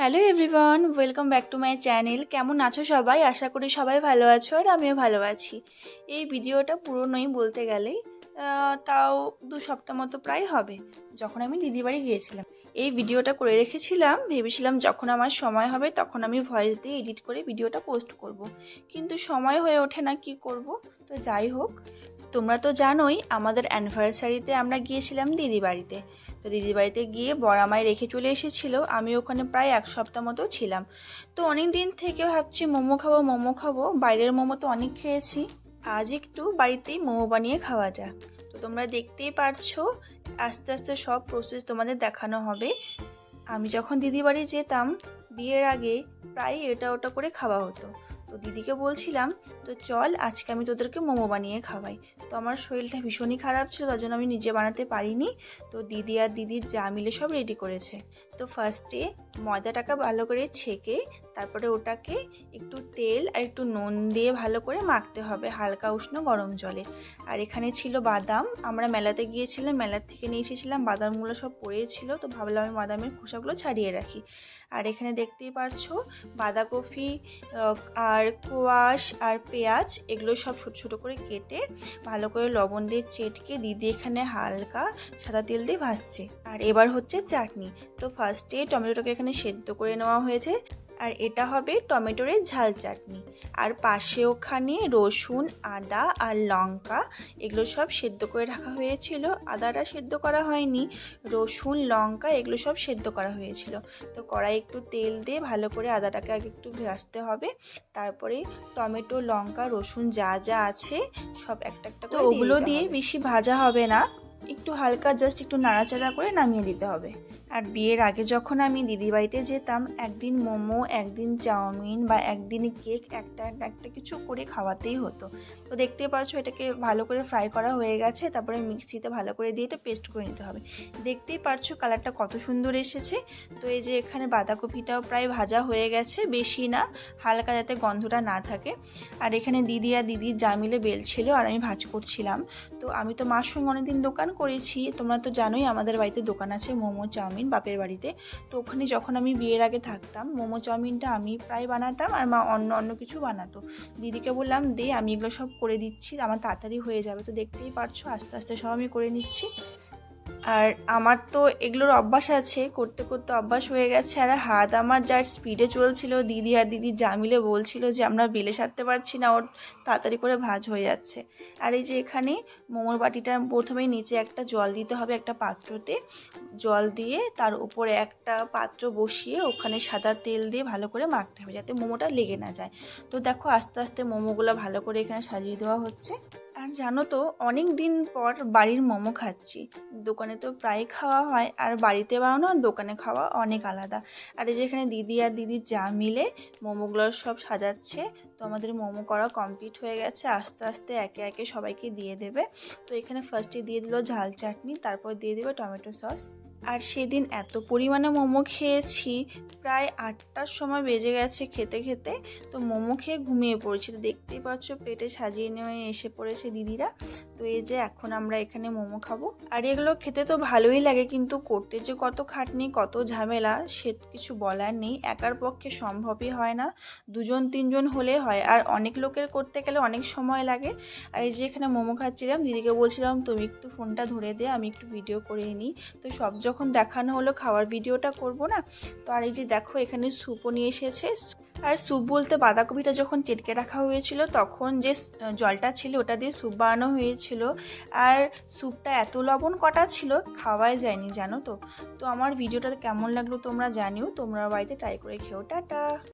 Hello everyone welcome back to my channel কেমন আছো সবাই? আশা করি সবাই ভালো আছো আর আমিও ভালো আছি। এই ভিডিওটা পুরনোই বলতে গেলে তাও দু সপ্তাহ মতো প্রায় হবে, যখন আমি দিদি বাড়ি গিয়েছিলাম। এই ভিডিওটা করে রেখেছিলাম, ভেবেছিলাম যখন আমার সময় হবে তখন আমি ভয়েস দিয়ে এডিট করে ভিডিওটা পোস্ট করব। কিন্তু সময় হয়ে ওঠে না, কি করব? তো যাই হোক তোমরা তো জানোই, আমাদের অ্যানিভার্সারিতে আমরা গিয়েছিলাম দিদি বাড়িতে। তো দিদি বাড়িতে গিয়ে বড়ামাই রেখে চলে এসেছিল, আমি ওখানে প্রায় এক সপ্তাহ মতো ছিলাম। তো অনেক দিন থেকে ভাবছি, মোমো খাব মোমো খাব, বাইরের মোমো তো অনেক খেয়েছি। আজ একটু বাড়িতেই মোমো বানিয়ে খাওয়া যাক। তো তোমরা দেখতেই পারছ, আস্তে আস্তে সব প্রসেস তোমাদের দেখানো হবে। আমি যখন দিদি বাড়ি যেতাম, বিয়ের আগে প্রায় এটা ওটা করে খাওয়া হতো। তো দিদিকে বলছিলাম, তো চল আজকে আমি তোদেরকে মোমো বানিয়ে খাওয়াই। তো আমার শরীরটা ভীষণই খারাপ ছিল, তার জন্য আমি নিজে বানাতে পারিনি। তো দিদি আর দিদির যা মিলে সব রেডি করেছে। তো ফার্স্টে ময়দাটাকে ভালো করে ছেঁকে তারপরে ওটাকে একটু তেল আর একটু নুন দিয়ে ভালো করে মাখতে হবে হালকা উষ্ণ গরম জলে। আর এখানে ছিল বাদাম। আমরা মেলাতে গিয়েছিলাম, মেলার থেকে নিয়ে এসেছিলাম। বাদামগুলো সব পড়েছিল তো ভাবলাম আমি বাদামের খোসাগুলো ছাড়িয়ে রাখি। আর এখানে দেখতেই পারছ, বাঁধাকপি আর কোয়াশ, আর পেঁয়াজ, এগুলো সব ছোটো ছোটো করে কেটে ভালো করে লবণ দিয়ে চেটকে দিদি এখানে হালকা সাদা তেল দিয়ে ভাজছে। আর এবার হচ্ছে চাটনি। তো ফার্স্টে টমেটোটাকে এখানে সেদ্ধ করে নেওয়া হয়েছে। আর এটা হবে টমেটোরের ঝাল চাটনি। আর পাশে ওখানে রসুন আদা আর লঙ্কা এগুলো সব সেদ্ধ করে রাখা হয়েছিল। আদাটা সেদ্ধ করা হয়নি রসুন লঙ্কা এগুলো সব সেদ্ধ করা হয়েছিল। তো কড়াই একটু তেল দিয়ে ভালো করে আদাটাকে আগে একটু ভাজতে হবে। তারপরে টমেটো লঙ্কা রসুন যা যা আছে সব একটা একটা তো ওগুলো দিয়ে বেশি ভাজা হবে না। একটু হালকা জাস্ট একটু নাড়াচাড়া করে নামিয়ে দিতে হবে। আর বিয়ের আগে যখন আমি দিদি বাড়িতে যেতাম, একদিন মোমো, একদিন চাউমিন বা একদিন কেক একটা একটা কিছু করে খাওয়াতেই হতো। তো দেখতে পাচ্ছ এটাকে ভালো করে ফ্রাই করা হয়ে গেছে, তারপরে মিক্সিতে ভালো করে দিয়ে এটা পেস্ট করে নিতে হবে। দেখতেই পারছ কালারটা কত সুন্দর এসেছে। তো এই যে এখানে বাঁধাকপিটাও প্রায় ভাজা হয়ে গেছে, বেশি না, হালকা যাতে গন্ধটা না থাকে। আর এখানে দিদি আর দিদির যা মিলে বেলছিল আর আমি ভাজ করছিলাম। তো আমি তো মার অনেকদিন দোকান করেছি, তোমরা তো জানোই আমাদের বাড়িতে দোকান আছে মোমো, চাউমিন বাপের বাড়িতে। তো ওখানে যখন আমি বিয়ের আগে থাকতাম, মোমো চাউমিনটা আমি প্রায় বানাতাম আর মা অন্য অন্য কিছু বানাতো। দিদিকে বললাম, দে, আমি এগুলো সব করে দিচ্ছি, আমার তাড়াতাড়ি হয়ে যাবে। তো দেখতেই পারছ, আস্তে আস্তে সব আমি করে নিচ্ছি। আর আমার তো এগুলোর অভ্যাস আছে, করতে করতে অভ্যাস হয়ে গেছে। আর হাত আমার যার স্পিডে চলছিল, দিদি আর দিদি যা মিলে বলছিল যে আমরা বেলে সারতে পারছি না, ওর তাড়াতাড়ি করে ভাজ হয়ে যাচ্ছে। আর এই যে এখানে মোমোর বাটিটা প্রথমেই নিচে একটা জল দিতে হবে একটা পাত্রতে। জল দিয়ে তার উপরে একটা পাত্র বসিয়ে ওখানে সাদা তেল দিয়ে ভালো করে মাখতে হবে যাতে মোমোটা লেগে না যায়। তো দেখো আস্তে আস্তে মোমোগুলো ভালো করে এখানে সাজিয়ে দেওয়া হচ্ছে। আর জানো তো, অনেক দিন পর বাড়ির মোমো খাচ্ছি। দোকানে তো প্রায় খাওয়া হয়, আর বাড়িতে বানানো আর দোকানে খাওয়া অনেক আলাদা। আর এই যে এখানে দিদি আর দিদি যা মিলে মোমোগুলো সব সাজাচ্ছে, তো আমাদের মোমো করা কমপ্লিট হয়ে গেছে, আস্তে আস্তে একে একে সবাইকে দিয়ে দেবে। তো এখানে ফার্স্টে দিয়ে দিল ঝাল চাটনি, তারপর দিয়ে দেবে টমেটো সস। আর সেদিন এত পরিমাণে মোমো খেয়েছি, প্রায় আটটার সময় বেজে গেছে খেতে খেতে, তো মোমো খেয়ে ঘুমিয়ে পড়েছি। তো দেখতেই পাচ্ছ পেটে সাজিয়ে নিয়ে এসে পড়েছে দিদিরা। তো এই যে এখন আমরা এখানে মোমো খাব। আর এগুলো খেতে তো ভালোই লাগে, কিন্তু করতে যে কত খাটনি, কত ঝামেলা, সে কিছু বলার নেই। একার পক্ষে সম্ভবই হয় না। দুজন, তিনজন হলে হয়। আর অনেক লোকের করতে গেলে অনেক সময় লাগে। আর এই যে এখানে মোমো খাচ্ছিলাম, দিদিকে বলছিলাম, তুমি একটু ফোনটা ধরে দে, আমি একটু ভিডিও করে নিই। তো সব যখন দেখানো হলো খাওয়ার ভিডিওটা করব না, তো আর এই যে দেখো এখানে স্যুপও নিয়ে এসেছে। আর স্যুপ বলতে বাঁধাকপিটা যখন চেটকে রাখা হয়েছিল, তখন যে জলটা ছিল ওটা দিয়ে স্যুপ বানানো হয়েছিল। আর স্যুপটা এত লবণ কটা ছিল খাওয়াই যায়নি, জানো তো? তো আমার ভিডিওটা কেমন লাগল তোমরা জানিও, তোমরা বাড়িতে ট্রাই করে খেও। টাটা!